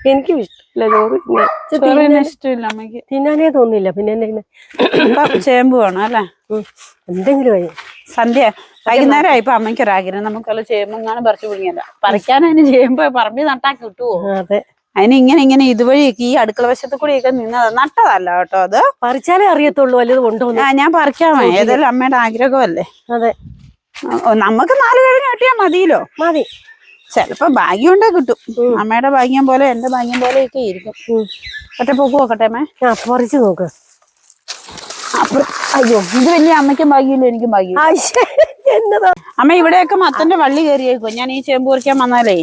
എനിക്കും ഇഷ്ടമില്ല ചോറ് തിന്നാൻ. ഇഷ്ടമില്ല അമ്മയ്ക്ക്. തിന്നാനേ തോന്നില്ല. പിന്നെ എന്നെ ചേമ്പ് വേണം അല്ലേ? എന്തെങ്കിലും ആയി. സന്ധ്യ വൈകുന്നേരം ആയിപ്പോ അമ്മയ്ക്ക് ഒരാഗ്രഹം നമുക്കല്ല ചേമ്പെങ്ങാനും പറിച്ചു പിടിക്കണ്ട പറിക്കാൻ അതിന് ചേമ്പ് പറമ്പി നട്ടാ കിട്ടുവോ? അതെ. അതിന് ഇങ്ങനെ ഇങ്ങനെ ഇതുവഴി ഈ അടുക്കള വശത്ത് കൂടിയൊക്കെ നിന്നത് നട്ടതല്ല കേട്ടോ അത്. പറിച്ചാലേ അറിയത്തുള്ളൂ. വല്ലത് ഉണ്ടോന്ന് ആ, ഞാൻ പറിക്കാമേ ഏതായാലും അമ്മയുടെ ആഗ്രഹമല്ലേ? അതെ. നമുക്ക് നാല് കഴിഞ്ഞ് കിട്ടിയാ മതിയല്ലോ? മതി. ചിലപ്പോ ഭാഗ്യം ഉണ്ടേ കിട്ടും അമ്മയുടെ ഭാഗ്യം പോലെ എന്റെ ഭാഗ്യം പോലെ ഒക്കെ ഇരിക്കും. ഒറ്റ പോക്ക് നോക്കട്ടെ അമ്മേ? പറിച്ചു നോക്ക്. അയ്യോ ഇത് വലിയ അമ്മയ്ക്കും ഭാഗ്യമില്ല എനിക്കും ഭാഗ്യം അമ്മ ഇവിടെയൊക്കെ മത്തന്റെ വള്ളി കയറിയേക്കോ? ഞാൻ ഈ ചേമ്പ് കുറിക്കാൻ വന്നാലേ.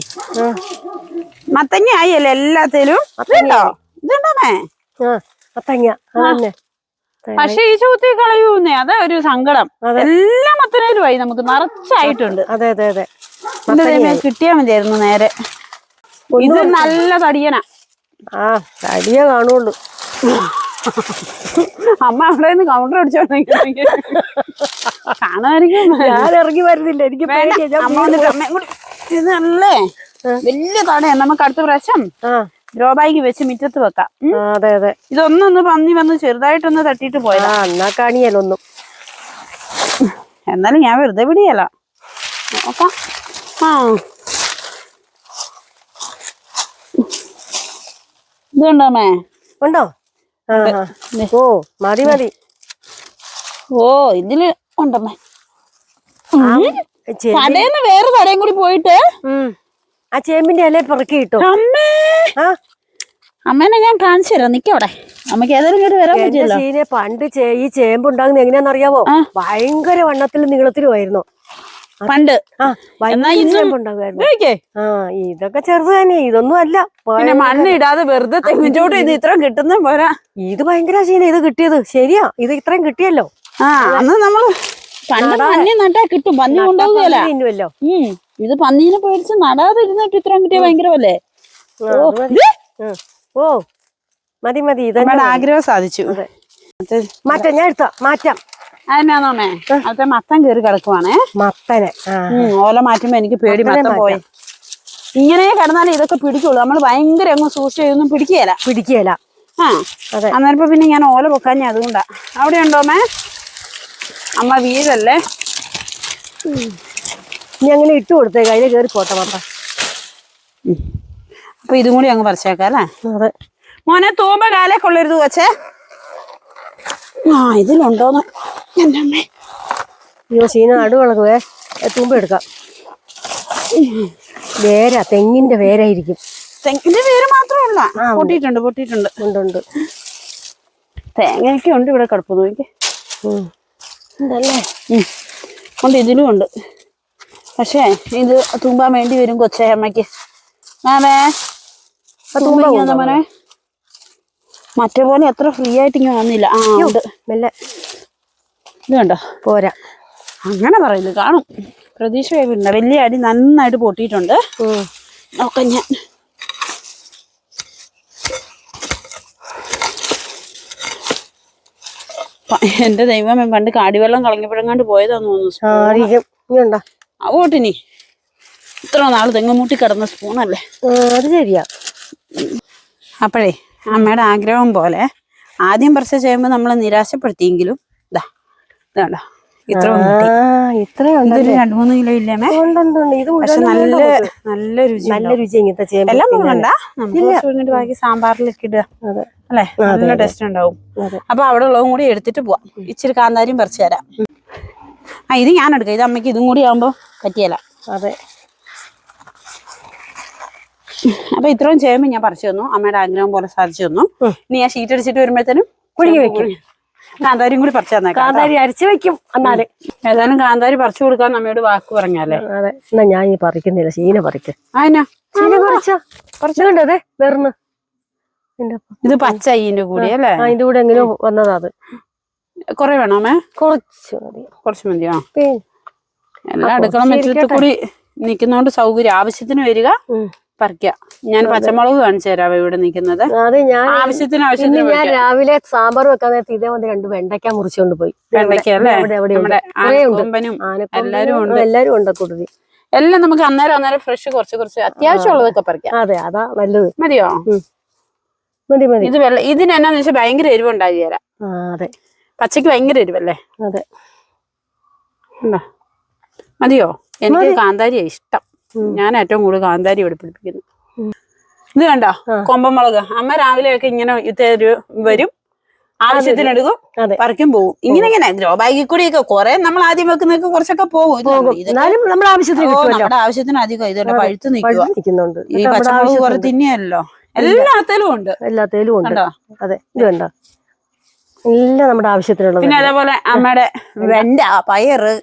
മത്തങ്ങ ആയല്ലേ എല്ലാത്തിലും? ഇതുണ്ടോ? ഇതുണ്ടോ അമ്മേ? ആ മത്തങ്ങ. അതന്നെ. പക്ഷെ ഈ ചൂത്തി കളയൂന്നേ അതാ ഒരു സങ്കടം. എല്ലാ മത്തനേലും ആയി നമുക്ക് നിറച്ചായിട്ടുണ്ട്. അതെ അതെ അതെ. കിട്ടിയാ മതിയായിരുന്നു നേരെ. ഇത് നല്ല തടിയനാ. ആ തടിയ കാണുള്ളൂ. അമ്മ അവിടെ നിന്ന് കൗണ്ടർ അടിച്ചോണ്ടെങ്കിൽ കാണുമായിരിക്കും. ഞാൻ ഇറങ്ങി വരുന്നില്ല. എനിക്ക് അമ്മ വന്നിട്ട് അമ്മയും കൂടി ഇത് നല്ലേ? വലിയ തടയാ. നമുക്ക് അടുത്ത പ്രാവശ്യം ആ. ഗ്രോ ബാഗ് വെച്ച് മുറ്റത്ത് വെക്കാം. അതെ അതെ. ഇതൊന്നൊന്ന് പന്നി വന്ന് ചെറുതായിട്ടൊന്ന് തട്ടിയിട്ട് പോയതാ. എന്നാ കാണിയാലൊന്നും. എന്നാലും ഞാൻ വെറുതെ വിടിയല്ല. നോക്കാം ആ. ഇതുണ്ടോ അമ്മേ? ഉണ്ടോ. ഓ മതി മതി. ഓ ഇതിൽ ഉണ്ടമ്മേ. കടയിന്ന് വേറെ കടയും കൂടി പോയിട്ട്. ആ ചേമ്പിന്റെ ഇല പെറുക്കി കിട്ടും അമ്മേനെ ഞാൻ കാണിച്ചു തരാം. നിക്കവിടെ അമ്മയ്ക്ക് ഏതെങ്കിലും കേട്ട് വരാൻ പറ്റില്ല പണ്ട് ഈ ചേമ്പ് ഉണ്ടാകുന്നത് എങ്ങനെയാണെന്നറിയാവോ? ആ. ഭയങ്കര വണ്ണത്തിലും നീളത്തിലുമായിരുന്നു പണ്ട്. ഇതൊക്കെ ചെറുത് തന്നെ ഇതൊന്നും അല്ല. പിന്നെ മണ്ണ് ഇടാതെ വെറുതെ തെങ്ങിച്ചോട്ട് ഇത് ഇത്ര കിട്ടുന്ന പോരാ. ഇത് ഭയങ്കര ശീലം ഇത് കിട്ടിയത് ശരിയാ ഇത് ഇത്രയും കിട്ടിയല്ലോ. ആ അന്ന് നമ്മൾ പണ്ട് പന്നി നട്ടാ കിട്ടും പന്നി കൊണ്ടുപോകുകയല്ല. തിന്നുമല്ലോ ഉം ഇത് പന്നീനെ പേടിച്ച് നടാതെ ഇരുന്നിട്ട് ഇത്രയും കിട്ടിയ ഭയങ്കരമല്ലേ? ഓ, മതി. മതി മതി ആഗ്രഹം സാധിച്ചു. മാറ്റാം ഞാൻ എടുത്താ മാറ്റാം. അതെന്നാന്നോമേ അവിടുത്തെ മത്തം കയറി കിടക്കുവാണേ. മത്തനെ ഓല മാറ്റുമ്പോ എനിക്ക് പേടി മത്തൻ മത്തം പോയി ഇങ്ങനെ കിടന്നാലേ ഇതൊക്കെ പിടിക്കുള്ളൂ. നമ്മൾ ഭയങ്കര അങ്ങ് സൂക്ഷിച്ച് ഇതൊന്നും പിടിക്കുകയില്ല പിടിക്കുകയില്ല ആ. അതെ. ഇപ്പൊ പിന്നെ ഞാൻ ഓല പൊക്കാഞ്ഞ അതുകൊണ്ടാ. അവിടെ ഉണ്ടോമേ അമ്മ വീടല്ലേ നീ അങ്ങനെ ഇട്ട് കൊടുത്തേക്ക് അതിൽ കയറി പോട്ടെ മത്തം. അപ്പൊ ഇതും കൂടി അങ്ങ് പറിച്ചേക്കാം അല്ലേ? അതെ. മോനെ തൂമ്പ കാലേ കൊള്ളരുത് വച്ചേ. ആ ഇതിലുണ്ടോന്ന്? അയ്യോ ശീന നടുവിളകുവേ തുമ്പ എടുക്കാം. വേര തെങ്ങിന്റെ വേരായിരിക്കും. തെങ്ങിന്റെ പേര് മാത്രമല്ല. പൊട്ടിയിട്ടുണ്ട് പൊട്ടിയിട്ടുണ്ട്. ഉണ്ടുണ്ട് തേങ്ങയൊക്കെ ഉണ്ട് ഇവിടെ കടുപ്പ് നോക്കി. ഉണ്ടല്ലേ? ഉണ്ട് ഇതിലും ഉണ്ട്. പക്ഷേ ഇത് തൂമ്പാൻ വേണ്ടി വരും കൊച്ചേ അമ്മയ്ക്ക്. മാമേ തൂമ്പ മോനെ? മറ്റേ പോലെ എത്ര ഫ്രീ ആയിട്ട് ഇങ്ങനെ വന്നില്ല. ആ ഉണ്ട്. മെല്ലെ. ഇത് കണ്ടോ? പോരാ. അങ്ങനെ പറയുന്നത് കാണും. പ്രതീക്ഷ ഉണ്ട് വലിയ അടി നന്നായിട്ട് പൊട്ടിയിട്ടുണ്ട്. നോക്കാം ഞാൻ. എന്റെ ദൈവമേ പണ്ട് കാടിവെള്ളം കളഞ്ഞപ്പോഴെങ്ങാണ്ട് പോയതാന്ന് തോന്നുന്നു അവോട്ടിനി. ഇത്ര നാൾ തെങ്ങുമൂട്ടി കിടന്ന സ്പൂണല്ലേ അത് ശരിയാ. അപ്പോഴേ അമ്മയുടെ ആഗ്രഹം പോലെ ആദ്യം പറിച്ച ചെയ്യുമ്പോൾ നമ്മളെ നിരാശപ്പെടുത്തിയെങ്കിലും ഇതാണ്ടോ ഇത്ര ആ ഇത്രയുണ്ട് ഇതൊരു രണ്ടു മൂന്ന് കിലോ ഇല്ലേമേ? ഉണ്ടുണ്ട് ഇത് പക്ഷെ മുഴുവൻ നല്ല വേണ്ട നമുക്ക്. നല്ല രുചി നല്ല രുചി ഇങ്ങനത്തെ ചേമ്പ് എല്ലാം വേണ്ട നമുക്ക് ബാക്കി സാമ്പാറിലൊക്കെ ഇടുക. അതെ. അല്ലേ? നല്ല ടേസ്റ്റ് ഉണ്ടാവും. അതെ. അപ്പൊ അവിടെ ഉള്ളതും കൂടി എടുത്തിട്ട് പോവാം. ഇച്ചിരി കാന്താരിയും പറിച്ചു തരാം. ആ ഇത് ഞാൻ എടുക്കാം. ഇത് അമ്മയ്ക്ക് ഇതും കൂടി ആവുമ്പോ പറ്റിയല്ല അതെ. അപ്പൊ ഇത്രയും ചെയ്യുമ്പോ ഞാൻ പറിച്ചു തന്നു. അമ്മയുടെ ആഗ്രഹം പോലെ സാധിച്ചു തന്നു. ഇനി ഞാൻ ഷീറ്റ് അടിച്ചിട്ട് വരുമ്പോഴത്തേനും വെക്കും. കാന്താരിയും കൂടി പറിച്ചു തന്നെ കാന്താരി അരിച്ചു വെക്കും എന്നാൽ. ഏതായാലും കാന്താരി പറിച്ചു കൊടുക്കാൻ അമ്മയോട് വാക്ക് പറഞ്ഞാലേ. അതെ. എന്നാ ഞാൻ ഈ പറിക്കുന്നില്ല ശീന പറിക്ക്. അതിനാ ശീന പറിച്ച? പറിച്ചുകൊണ്ട് അതെ വേർന്ന്. ഇത് പച്ച ഇതിന്റെ കൂടി അല്ലേ? അതിന്റെ കൂടെ എങ്ങനെയോ വന്നതാ അത്. കുറെ വേണോ അമ്മേ? കുറച്ച് മതി. കുറച്ച് മതിയോ? എല്ലാം അടുക്കള മുറ്റത്ത് കൂടി നിക്കുന്നോണ്ട് സൗകര്യം. ആവശ്യത്തിന് വരിക. പറിക്കുക ഞാൻ പച്ചമുളക് കാണിച്ചു തരാം ഇവിടെ നിൽക്കുന്നത്? അത് ഞാൻ ആവശ്യത്തിന് ആവശ്യത്തിന് ഞാൻ രാവിലെ സാമ്പാർ വെക്കാൻ നേരത്തെ ഇതേപോലെ രണ്ട് വെണ്ടയ്ക്ക മുറിച്ചുകൊണ്ട് പോയി. വെണ്ടയ്ക്ക അല്ലേ? എല്ലാരും ഉണ്ട്. എല്ലാരും ഉണ്ട്. കൂടുതൽ എല്ലാം നമുക്ക് അന്നേരം അന്നേരം ഫ്രഷ് കുറച്ച് കുറച്ച് അത്യാവശ്യമുള്ളതൊക്കെ പറിക്കാം. അതെ അതാ നല്ലത്. മതിയോ? മതി മതി. ഇത് വെള്ള ഇതിനെന്നാന്ന് വെച്ചാൽ ഭയങ്കര എരിവുണ്ടാക്കി തരാം. അതെ. പച്ചക്ക് ഭയങ്കര എരിവല്ലേ? അതെ. മതിയോ? എനിക്ക് കാന്താരിയാ ഇഷ്ടം. ഞാൻ ഏറ്റവും കൂടുതൽ കാന്താരി ഇവിടെ പിടിപ്പിക്കുന്നു. ഇത് കണ്ടോ. കൊമ്പമുളക്. അമ്മ രാവിലെയൊക്കെ ഇങ്ങനെ ഇത് ഒരു- വരും. ആവശ്യത്തിനെടുക്കും പറിക്കും പോകും ഇങ്ങനെ ഇങ്ങനെ ഗ്രോ ബാഗിൽ കൂടിയൊക്കെ കുറെ നമ്മൾ ആദ്യം വെക്കുന്നൊക്കെ കുറച്ചൊക്കെ പോകും. നമ്മുടെ ആവശ്യത്തിന് അധികം ഇതുണ്ട്. പഴുത്ത് നിൽക്കുന്നുണ്ട്. ഈ പച്ചമുളക് കുറെ തിന്നിയല്ലോ. എല്ലാത്തിലും ഉണ്ട്. എല്ലാത്തേലും ഉണ്ട്. അതെ. ഇത് കണ്ടോ? എല്ലാം നമ്മുടെ ആവശ്യത്തിനുള്ളത് പിന്നെ അതേപോലെ അമ്മയുടെ വെണ്ട പയറ്.